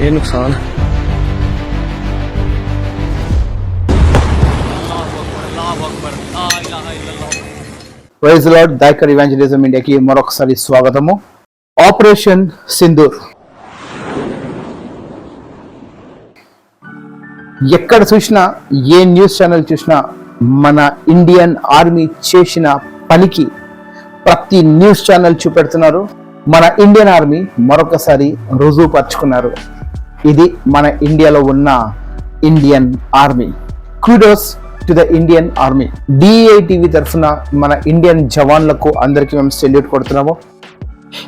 ਇਹ ਨੁਕਸਾਨ praise lord దాకర్ evangelism ఇండియాకి మరొకసారి స్వాగతము ఆపరేషన్ సింధూర్ ఎక్కడ చూసినా ఏ న్యూస్ ఛానల్ చూసినా మన ఇండియన్ ఆర్మీ చేసిన పనికి ప్రతి న్యూస్ ఛానల్ చూపెడుతున్నారు మన ఇండియన్ ఆర్మీ మరొకసారి రుజువు పరుచుకున్నారు ఇది మన ఇండియాలో ఉన్న Indian army. Kudos to the Indian army DI TV తరఫున మన ఇండియన్ జవాన్లకు అందరికీ మేము సెల్యూట్ కొడుతున్నాము.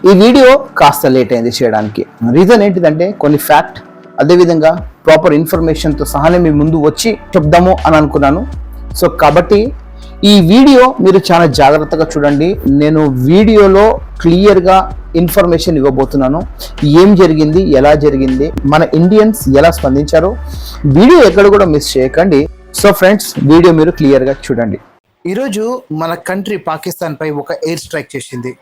ఈ వీడియో కాస్త లేట్ అయింది చేయడానికి. రీజన్ ఏంటిదంటే కొన్ని ఫ్యాక్ట్ అదేవిధంగా ప్రాపర్ ఇన్ఫర్మేషన్తో సహానే మీ ముందు వచ్చి చెప్దాము అని అనుకున్నాను. సో కాబట్టి ఈ వీడియో మీరు చాలా జాగ్రత్తగా చూడండి. నేను వీడియోలో క్లియర్గా ఇన్ఫర్మేషన్ ఇవ్వబోతున్నాను. ఏం జరిగింది? ఎలా జరిగింది? మన ఇండియన్స్ ఎలా స్పందించారో? వీడియో ఎక్కడ కూడా మిస్ చేయకండి. సో ఫ్రెండ్స్ వీడియో మీరు క్లియర్గా చూడండి. ఈరోజు మన కంట్రీ పాకిస్తాన్పై ఒక ఎయిర్ స్ట్రైక్ చేసింది.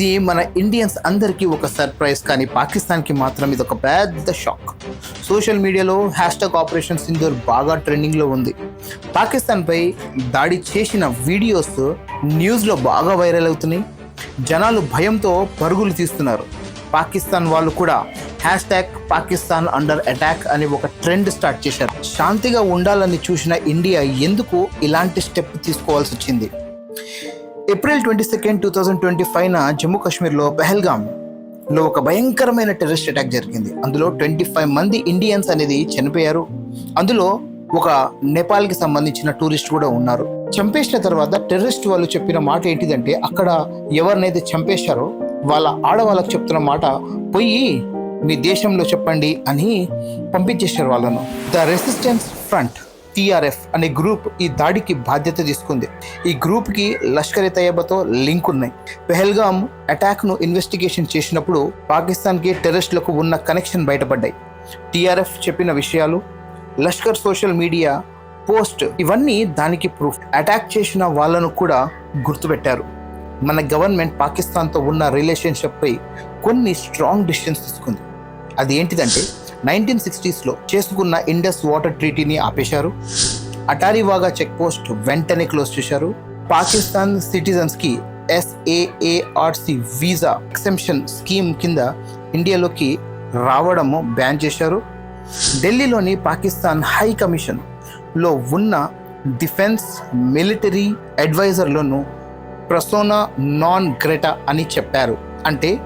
ఇది మన ఇండియన్స్ అందరికీ ఒక సర్ప్రైజ్ కానీ పాకిస్తాన్కి మాత్రం ఇది ఒక పెద్ద షాక్ సోషల్ మీడియాలో హ్యాష్ ట్యాగ్ ఆపరేషన్ సింధూర్ బాగా ట్రెండింగ్లో ఉంది. పాకిస్తాన్పై దాడి చేసిన వీడియోస్ న్యూస్లో బాగా వైరల్ అవుతున్నాయి. జనాలు భయంతో పరుగులు తీస్తున్నారు. పాకిస్తాన్ వాళ్ళు కూడా hash tag Pakistan under attack అని ఒక ట్రెండ్ స్టార్ట్ చేశారు. శాంతిగా ఉండాలని చూసిన ఇండియా ఎందుకు ఇలాంటి స్టెప్ తీసుకోవాల్సి వచ్చింది? April twenty second two thousand twenty ఫైవ్న Jammu కాశ్మీర్లో పెహల్గామ్లో ఒక భయంకరమైన టెర్రరిస్ట్ అటాక్ జరిగింది. అందులో ట్వంటీ ఫైవ్ మంది ఇండియన్స్ అనేది చనిపోయారు. అందులో ఒక నేపాల్కి సంబంధించిన టూరిస్ట్ కూడా ఉన్నారు. చంపేసిన తర్వాత టెర్రరిస్ట్ వాళ్ళు చెప్పిన మాట ఏంటిదంటే అక్కడ ఎవరినైతే చంపేశారో వాళ్ళ ఆడవాళ్ళకు చెప్తున్న మాట పోయి మీ దేశంలో చెప్పండి అని పంపించేశారు వాళ్ళను. The resistance front. టిఆర్ఎఫ్ అనే గ్రూప్ ఈ దాడికి బాధ్యత తీసుకుంది. ఈ గ్రూప్కి లష్కర్ ఎ తయ్యబాతో లింక్ ఉన్నాయి. పెహల్గామ్ అటాక్ను ఇన్వెస్టిగేషన్ చేసినప్పుడు పాకిస్తాన్కి టెర్రరిస్టులకు ఉన్న కనెక్షన్ బయటపడ్డాయి. టిఆర్ఎఫ్ చెప్పిన విషయాలు లష్కర్ సోషల్ మీడియా పోస్ట్ ఇవన్నీ దానికి ప్రూఫ్. అటాక్ చేసిన వాళ్ళను కూడా గుర్తుపెట్టారు. మన గవర్నమెంట్ పాకిస్తాన్తో ఉన్న రిలేషన్షిప్పై కొన్ని స్ట్రాంగ్ డిసిషన్స్ తీసుకుంది. అది ఏంటిదంటే నైన్టీన్ సిక్స్టీస్లో చేసుకున్న ఇండస్ వాటర్ ట్రీటీని ఆపేశారు. అటారీవాగా చెక్ పోస్ట్ వెంటనే క్లోజ్ చేశారు. పాకిస్తాన్ సిటిజన్స్కి ఎస్ఏఏఆర్సి వీసా ఎక్సెంప్షన్ స్కీమ్ కింద ఇండియాలోకి రావడము బ్యాన్ చేశారు. ఢిల్లీలోని పాకిస్తాన్ హై కమిషన్లో ఉన్న డిఫెన్స్ మిలిటరీ అడ్వైజర్లను ప్రసోనా నాన్ గ్రెటా అని చెప్పారు. అంటే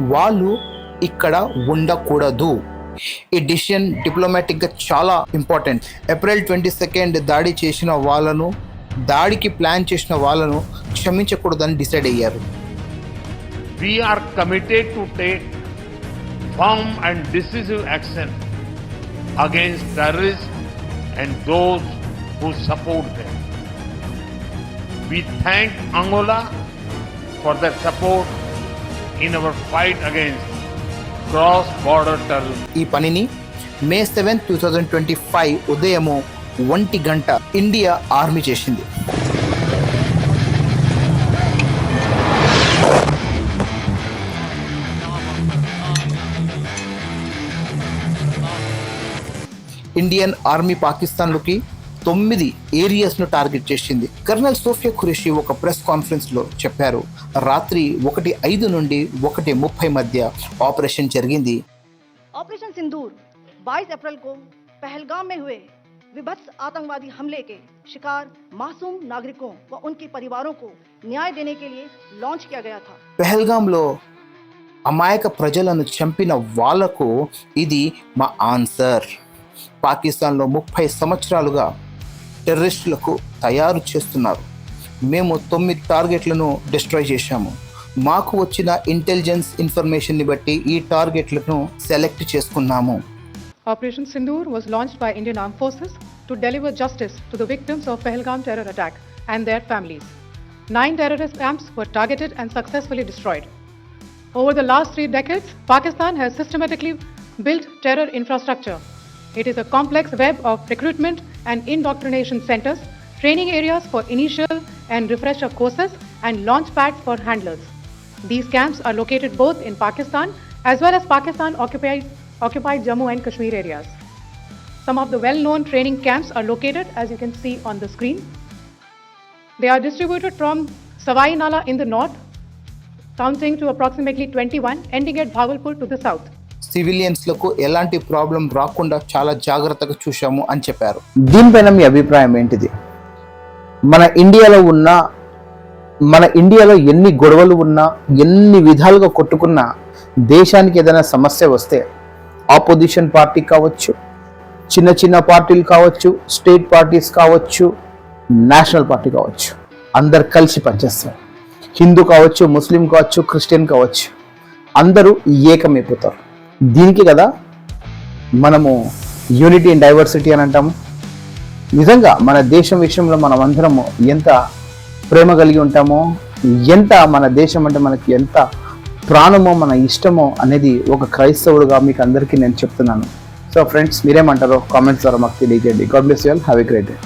వాళ్ళు ఇక్కడ ఉండకూడదు. ఈ డిసిషన్ డిప్లొమాటిక్గా చాలా ఇంపార్టెంట్ ఏప్రిల్ ట్వంటీ సెకండ్ దాడి చేసిన వాళ్ళను దాడికి ప్లాన్ చేసిన వాళ్ళను క్షమించకూడదని డిసైడ్ అయ్యారు. We are committed to take firm and decisive action against terrorist and those who support we thank Angola for their support in our fight against cross border terrorism. ఈ పనిని May seven two thousand twenty five ఉదయము ఒంటి గంట India army చేసింది Indian army పాకిస్తాన్లోకి తొమ్మిది ఏరియాస్ను target చేసింది కర్నల్ సోఫియా ఖురేషి ఒక ప్రెస్ కాన్ఫరెన్స్లో చెప్పారు రాత్రి ఒకటి ఐదు నుండి ఒకటి ముప్పై మధ్య ఆపరేషన్ జరిగింది ऑपरेशन सिंदूर 22 अप्रैल को पहलगाम में हुए विभत्स आतंकवादी हमले के शिकार मासूम नागरिकों व उनके परिवारों को न्याय देने के लिए लॉन्च किया गया था పెహల్గాంలో అమాయక ప్రజలను చంపిన వాళ్లకు ఇది మా ఆన్సర్ పాకిస్తాన్లో ముప్పై సంవత్సరాలుగా టెర్రరిస్టులకు తయారు చేస్తున్నారు మేము తొమ్మిది టార్గెట్లను డిస్ట్రాయ్ చేశాము మాకు వచ్చిన ఇంటెలిజెన్స్ ఇన్ఫర్మేషన్ని బట్టి ఈ టార్గెట్లను సెలెక్ట్ చేసుకున్నాము operation Sindoor was launched by Indian arm forces to deliver justice to the victims of Pahalgam terror attack and their families nine terrorist camps were targeted and successfully destroyed over the last three decades Pakistan has systematically build terror infrastructure It is a complex web of recruitment and indoctrination centers, training areas for initial and refresher courses, and launch pads for handlers. These camps are located both in Pakistan as well as Pakistan occupied, occupied Jammu and Kashmir areas. Some of the well-known training camps are located as you can see on the screen. They are distributed from Savai Nala in the north, counting to approximately 21, ending at Bhagalpur to the south. సివిలియన్స్లకు ఎలాంటి problem రాకుండా చాలా జాగ్రత్తగా చూశాము అని చెప్పారు. దీనిపైన మీ అభిప్రాయం ఏంటిది? మన ఇండియాలో ఉన్న మన ఇండియాలో ఎన్ని గొడవలు ఉన్నా ఎన్ని విధాలుగా కొట్టుకున్నా దేశానికి ఏదైనా సమస్య వస్తే ఆపోజిషన్ పార్టీ కావచ్చు చిన్న చిన్న పార్టీలు కావచ్చు స్టేట్ పార్టీస్ కావచ్చు నేషనల్ పార్టీ కావచ్చు అందరు కలిసి పనిచేస్తారు హిందూ కావచ్చు ముస్లిం కావచ్చు క్రిస్టియన్ కావచ్చు అందరూ ఏకమైపోతారు. దీనికి కదా మనము యూనిటీ అండ్ డైవర్సిటీ అని అంటాము. నిజంగా మన దేశం విషయంలో మనం అందరము ఎంత ప్రేమ కలిగి ఉంటామో ఎంత మన దేశం అంటే మనకి ఎంత ప్రాణమో మన ఇష్టమో అనేది ఒక క్రైస్తవుడుగా మీకు అందరికీ నేను చెప్తున్నాను. సో ఫ్రెండ్స్ మీరేమంటారో కామెంట్స్ ద్వారా మాకు తెలియజేయండి. God bless you all have a great day